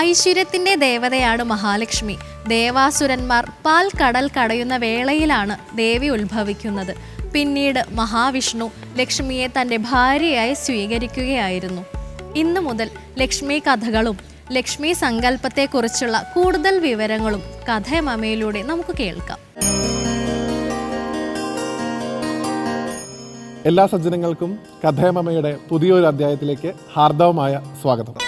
ഐശ്വര്യത്തിന്റെ ദേവതയാണ് മഹാലക്ഷ്മി. ദേവാസുരന്മാർ പാൽ കടൽ കടയുന്ന വേളയിലാണ് ദേവി ഉത്ഭവിക്കുന്നത്. പിന്നീട് മഹാവിഷ്ണു ലക്ഷ്മിയെ തന്റെ ഭാര്യയായി സ്വീകരിക്കുകയായിരുന്നു. ഇന്നു മുതൽ ലക്ഷ്മി കഥകളും ലക്ഷ്മി സങ്കല്പത്തെക്കുറിച്ചുള്ള കൂടുതൽ വിവരങ്ങളും കഥയമമയിലൂടെ നമുക്ക് കേൾക്കാം. എല്ലാ സജ്ജനങ്ങൾക്കും കഥയമമയുടെ പുതിയൊരു അധ്യായത്തിലേക്ക് ഹാർദവമായ സ്വാഗതം.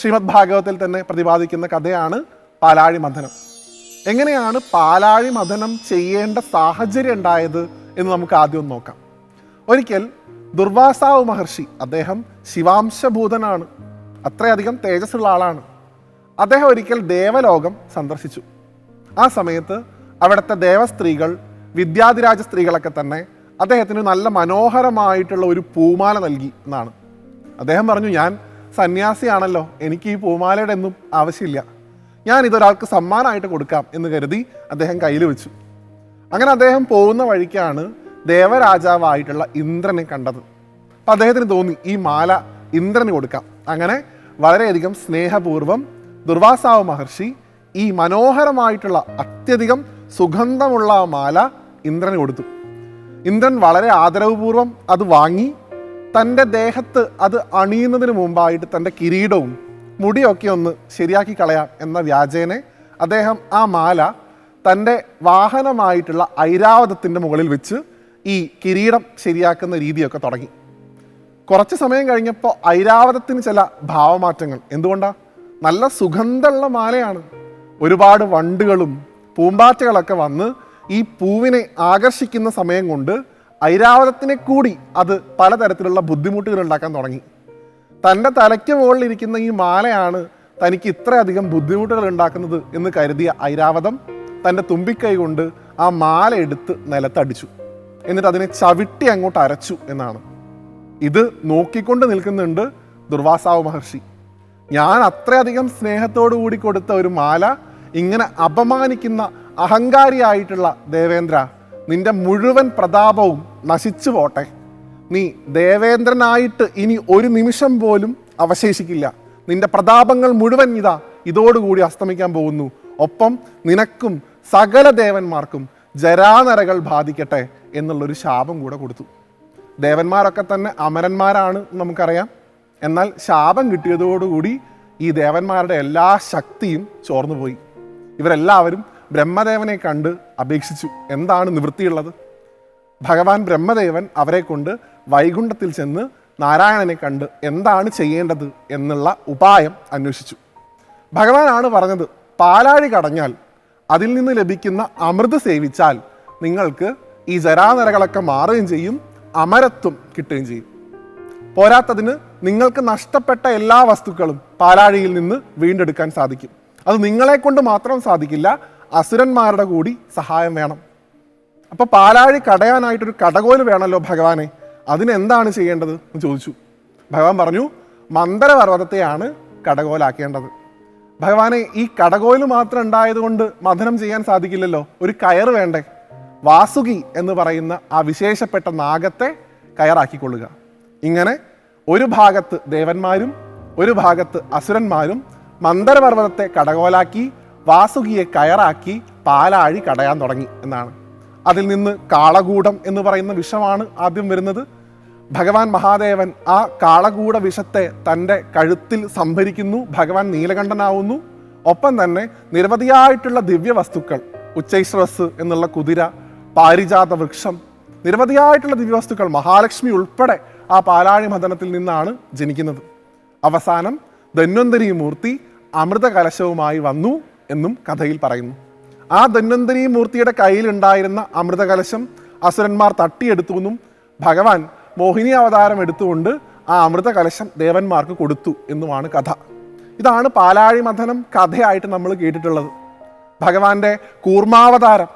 ശ്രീമദ് ഭാഗവത്തിൽ തന്നെ പ്രതിപാദിക്കുന്ന കഥയാണ് പാലാഴി മഥനം. എങ്ങനെയാണ് പാലാഴി മഥനം ചെയ്യേണ്ട സാഹചര്യം ഉണ്ടായത് എന്ന് നമുക്ക് ആദ്യം നോക്കാം. ഒരിക്കൽ ദുർവാസാവ് മഹർഷി അദ്ദേഹം ശിവാംശഭൂതനാണ്. അത്രയധികം തേജസ്സുള്ള ആളാണ്. അദ്ദേഹം ഒരിക്കൽ ദേവലോകം സന്ദർശിച്ചു. ആ സമയത്ത് അവിടുത്തെ ദേവസ്ത്രീകൾ വിദ്യാധിരാജ സ്ത്രീകളൊക്കെ തന്നെ അദ്ദേഹത്തിന് നല്ല മനോഹരമായിട്ടുള്ള ഒരു പൂമാല നൽകി എന്നാണ്. അദ്ദേഹം പറഞ്ഞു ഞാൻ സന്യാസിയാണല്ലോ. എനിക്ക് ഈ പൂമാലയുടെ ഒന്നും ആവശ്യമില്ല. ഞാൻ ഇതൊരാൾക്ക് സമ്മാനമായിട്ട് കൊടുക്കാം എന്ന് കരുതി അദ്ദേഹം കയ്യിൽ വെച്ചു. അങ്ങനെ അദ്ദേഹം പോകുന്ന വഴിക്കാണ് ദേവരാജാവായിട്ടുള്ള ഇന്ദ്രനെ കണ്ടത്. അപ്പം അദ്ദേഹത്തിന് തോന്നി ഈ മാല ഇന്ദ്രന് കൊടുക്കാം. അങ്ങനെ വളരെയധികം സ്നേഹപൂർവം ദുർവാസാവ് മഹർഷി ഈ മനോഹരമായിട്ടുള്ള അത്യധികം സുഗന്ധമുള്ള മാല ഇന്ദ്രന് കൊടുത്തു. ഇന്ദ്രൻ വളരെ ആദരവപൂർവം അത് വാങ്ങി തന്റെ ദേഹത്ത് അത് അണിയുന്നതിന് മുമ്പായിട്ട് തന്റെ കിരീടവും മുടിയൊക്കെ ഒന്ന് ശരിയാക്കി കളയാം എന്ന വ്യാജേനെ അദ്ദേഹം ആ മാല തന്റെ വാഹനമായിട്ടുള്ള ഐരാവതത്തിന്റെ മുകളിൽ വെച്ച് ഈ കിരീടം ശരിയാക്കുന്ന രീതിയൊക്കെ തുടങ്ങി. കുറച്ച് സമയം കഴിഞ്ഞപ്പോൾ ഐരാവതത്തിന് ചില ഭാവമാറ്റങ്ങൾ. എന്തുകൊണ്ടാ? നല്ല സുഗന്ധമുള്ള മാലയാണ്. ഒരുപാട് വണ്ടുകളും പൂമ്പാറ്റകളൊക്കെ വന്ന് ഈ പൂവിനെ ആകർഷിക്കുന്ന സമയം കൊണ്ട് ഐരാവതത്തിനെ കൂടി അത് പലതരത്തിലുള്ള ബുദ്ധിമുട്ടുകൾ ഉണ്ടാക്കാൻ തുടങ്ങി. തന്റെ തലയ്ക്ക് മുകളിലിരിക്കുന്ന ഈ മാലയാണ് തനിക്ക് ഇത്രയധികം ബുദ്ധിമുട്ടുകൾ ഉണ്ടാക്കുന്നത് എന്ന് കരുതിയ ഐരാവതം തന്റെ തുമ്പിക്കൈ കൊണ്ട് ആ മാല എടുത്ത് നിലത്തടിച്ചു. എന്നിട്ട് അതിനെ ചവിട്ടി അങ്ങോട്ട് അരച്ചു എന്നാണ്. ഇത് നോക്കിക്കൊണ്ട് നിൽക്കുന്നുണ്ട് ദുർവാസാവ് മഹർഷി. ഞാൻ അത്രയധികം സ്നേഹത്തോടു കൂടി കൊടുത്ത ഒരു മാല ഇങ്ങനെ അപമാനിക്കുന്ന അഹങ്കാരിയായിട്ടുള്ള ദേവേന്ദ്ര നിന്റെ മുഴുവൻ പ്രതാപവും നശിച്ചു പോട്ടെ. നീ ദേവേന്ദ്രനായിട്ട് ഇനി ഒരു നിമിഷം പോലും അവശേഷിക്കില്ല. നിന്റെ പ്രതാപങ്ങൾ മുഴുവൻ ഇതാ ഇതോടുകൂടി അസ്തമിക്കാൻ പോകുന്നു. ഒപ്പം നിനക്കും സകല ദേവന്മാർക്കും ജരാനരകൾ ബാധിക്കട്ടെ എന്നുള്ളൊരു ശാപം കൂടെ കൊടുത്തു. ദേവന്മാരൊക്കെ തന്നെ അമരന്മാരാണ് നമുക്കറിയാം. എന്നാൽ ശാപം കിട്ടിയതോടുകൂടി ഈ ദേവന്മാരുടെ എല്ലാ ശക്തിയും ചോർന്നുപോയി. ഇവരെല്ലാവരും ബ്രഹ്മദേവനെ കണ്ട് അപേക്ഷിച്ചു. എന്താണ് നിവൃത്തിയുള്ളത്? ഭഗവാൻ ബ്രഹ്മദേവൻ അവരെ കൊണ്ട് വൈകുണ്ഠത്തിൽ ചെന്ന് നാരായണനെ കണ്ട് എന്താണ് ചെയ്യേണ്ടത് എന്നുള്ള ഉപായം അന്വേഷിച്ചു. ഭഗവാനാണ് പറഞ്ഞത് പാലാഴി കടഞ്ഞാൽ അതിൽ നിന്ന് ലഭിക്കുന്ന അമൃത് സേവിച്ചാൽ നിങ്ങൾക്ക് ഈ ജരാനരകളൊക്കെ മാറുകയും ചെയ്യും അമരത്വം കിട്ടുകയും ചെയ്യും. പോരാത്തതിന് നിങ്ങൾക്ക് നഷ്ടപ്പെട്ട എല്ലാ വസ്തുക്കളും പാലാഴിയിൽ നിന്ന് വീണ്ടെടുക്കാൻ സാധിക്കും. അത് നിങ്ങളെ കൊണ്ട് മാത്രം സാധിക്കില്ല അസുരന്മാരുടെ കൂടി സഹായം വേണം. അപ്പൊ പാലാഴി കടയാനായിട്ടൊരു കടകോൽ വേണമല്ലോ ഭഗവാനെ. അതിനെന്താണ് ചെയ്യേണ്ടത് എന്ന് ചോദിച്ചു. ഭഗവാൻ പറഞ്ഞു മന്ദരപർവതത്തെയാണ് കടകോലാക്കേണ്ടത്. ഭഗവാനെ ഈ കടകോൽ മാത്രം ഉണ്ടായതുകൊണ്ട് മഥനം ചെയ്യാൻ സാധിക്കില്ലല്ലോ. ഒരു കയർ വേണ്ടേ? വാസുകി എന്ന് പറയുന്ന ആ വിശേഷപ്പെട്ട നാഗത്തെ കയറാക്കിക്കൊള്ളുക. ഇങ്ങനെ ഒരു ഭാഗത്ത് ദേവന്മാരും ഒരു ഭാഗത്ത് അസുരന്മാരും മന്ദരപർവതത്തെ കടകോലാക്കി വാസുകിയെ കയറാക്കി പാലാഴി കടയാൻ തുടങ്ങി എന്നാണ്. അതിൽ നിന്ന് കാളകൂടം എന്ന് പറയുന്ന വിഷമാണ് ആദ്യം വരുന്നത്. ഭഗവാൻ മഹാദേവൻ ആ കാളകൂട വിഷത്തെ തന്റെ കഴുത്തിൽ സംഭരിക്കുന്നു ഭഗവാൻ നീലകണ്ഠനാവുന്നു. ഒപ്പം തന്നെ നിരവധിയായിട്ടുള്ള ദിവ്യ വസ്തുക്കൾ ഉച്ചൈശ്രസ് എന്നുള്ള കുതിര പാരിജാത വൃക്ഷം നിരവധിയായിട്ടുള്ള ദിവ്യവസ്തുക്കൾ മഹാലക്ഷ്മി ഉൾപ്പെടെ ആ പാലാഴി മദനത്തിൽ നിന്നാണ് ജനിക്കുന്നത്. അവസാനം ധന്വന്തരി മൂർത്തി അമൃത കലശവുമായി വന്നു. എന്നും കഥയിൽ പറയുന്നു. ആ ധന്വന്തരി മൂർത്തിയുടെ കയ്യിലുണ്ടായിരുന്ന അമൃതകലശം അസുരന്മാർ തട്ടിയെടുത്തു എന്നും ഭഗവാൻ മോഹിനി അവതാരം എടുത്തുകൊണ്ട് ആ അമൃതകലശം ദേവന്മാർക്ക് കൊടുത്തു എന്നുമാണ് കഥ. ഇതാണ് പാലാഴി മഥനം കഥയായിട്ട് നമ്മൾ കേട്ടിട്ടുള്ളത്. ഭഗവാന്റെ കൂർമാവതാരം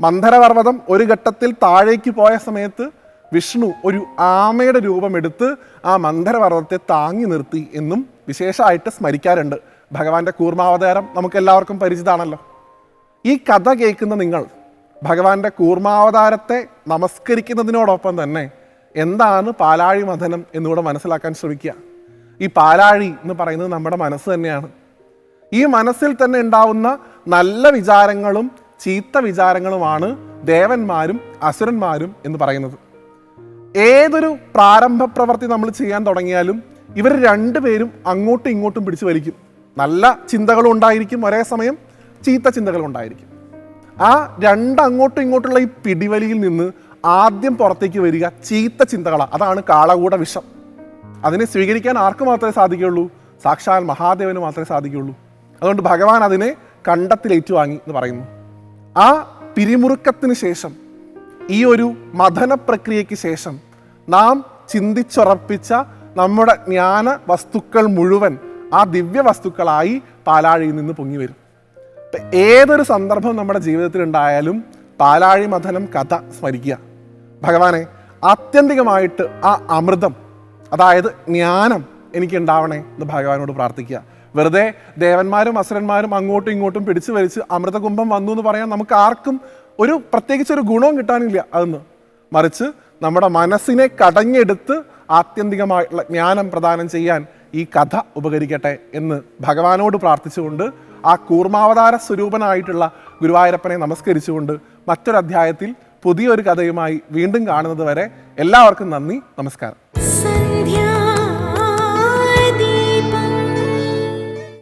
മന്ധരപർവതം ഒരു ഘട്ടത്തിൽ താഴേക്ക് പോയ സമയത്ത് വിഷ്ണു ഒരു ആമയുടെ രൂപമെടുത്ത് ആ മന്ധരപർവതത്തെ താങ്ങി നിർത്തി എന്നും വിശേഷമായിട്ട് സ്മരിക്കാറുണ്ട്. ഭഗവാന്റെ കൂർമാവതാരം നമുക്ക് എല്ലാവർക്കും പരിചിതമാണല്ലോ ഈ കഥ കേൾക്കുന്ന നിങ്ങൾ ഭഗവാന്റെ കൂർമാവതാരത്തെ നമസ്കരിക്കുന്നതിനോടൊപ്പം തന്നെ എന്താണ് പാലാഴി മഥനം എന്നുകൂടെ മനസ്സിലാക്കാൻ ശ്രമിക്കുക. ഈ പാലാഴി എന്ന് പറയുന്നത് നമ്മുടെ മനസ്സ് തന്നെയാണ്. ഈ മനസ്സിൽ തന്നെ ഉണ്ടാവുന്ന നല്ല വിചാരങ്ങളും ചീത്ത വിചാരങ്ങളുമാണ് ദേവന്മാരും അസുരന്മാരും എന്ന് പറയുന്നത്. ഏതൊരു പ്രാരംഭ പ്രവൃത്തി നമ്മൾ ചെയ്യാൻ തുടങ്ങിയാലും ഇവർ രണ്ടുപേരും അങ്ങോട്ടും ഇങ്ങോട്ടും പിടിച്ചു വലിക്കും. നല്ല ചിന്തകളും ഉണ്ടായിരിക്കും ഒരേ സമയം ചീത്ത ചിന്തകളും ഉണ്ടായിരിക്കും ആ രണ്ട് അങ്ങോട്ടും ഇങ്ങോട്ടുള്ള ഈ പിടിവലിയിൽ നിന്ന് ആദ്യം പുറത്തേക്ക് വരിക ചീത്ത ചിന്തകളാണ് അതാണ് കാളകൂട വിഷം. അതിനെ സ്വീകരിക്കാൻ ആർക്ക് മാത്രമേ സാധിക്കുകയുള്ളൂ? സാക്ഷാൽ മഹാദേവന് മാത്രമേ സാധിക്കുകയുള്ളൂ. അതുകൊണ്ട് ഭഗവാൻ അതിനെ കണ്ടത്തിൽ ഏറ്റുവാങ്ങി എന്ന് പറയുന്നു. ആ പിരിമുറുക്കത്തിന് ശേഷം ഈ ഒരു മഥന പ്രക്രിയയ്ക്ക് ശേഷം നാം ചിന്തിച്ചുറപ്പിച്ച നമ്മുടെ ജ്ഞാന വസ്തുക്കൾ മുഴുവൻ ആ ദിവ്യ വസ്തുക്കളായി പാലാഴിയിൽ നിന്ന് പൊങ്ങി വരും. ഏതൊരു സന്ദർഭം നമ്മുടെ ജീവിതത്തിൽ ഉണ്ടായാലും പാലാഴി മഥനം കഥ സ്മരിക്കുക. ഭഗവാനെ ആത്യന്തികമായിട്ട് ആ അമൃതം അതായത് ജ്ഞാനം എനിക്ക് ഉണ്ടാവണേ എന്ന് ഭഗവാനോട് പ്രാർത്ഥിക്കുക. വെറുതെ ദേവന്മാരും അസുരന്മാരും അങ്ങോട്ടും ഇങ്ങോട്ടും പിടിച്ചു വലിച്ച് അമൃതകുംഭം വന്നു എന്ന് പറയാൻ നമുക്ക് ആർക്കും ഒരു പ്രത്യേകിച്ച് ഒരു ഗുണവും കിട്ടാനില്ല അതെന്ന്. മറിച്ച് നമ്മുടെ മനസ്സിനെ കടഞ്ഞെടുത്ത് ആത്യന്തികമായിട്ടുള്ള ജ്ഞാനം പ്രദാനം ചെയ്യാൻ ഈ കഥ ഉപകരിക്കട്ടെ എന്ന് ഭഗവാനോട് പ്രാർത്ഥിച്ചുകൊണ്ട് ആ കൂർമാവതാര സ്വരൂപനായിട്ടുള്ള ഗുരുവായൂരപ്പനെ നമസ്കരിച്ചുകൊണ്ട് മറ്റൊരധ്യായത്തിൽ പുതിയൊരു കഥയുമായി വീണ്ടും കാണുന്നത് വരെ എല്ലാവർക്കും നന്ദി നമസ്കാരം.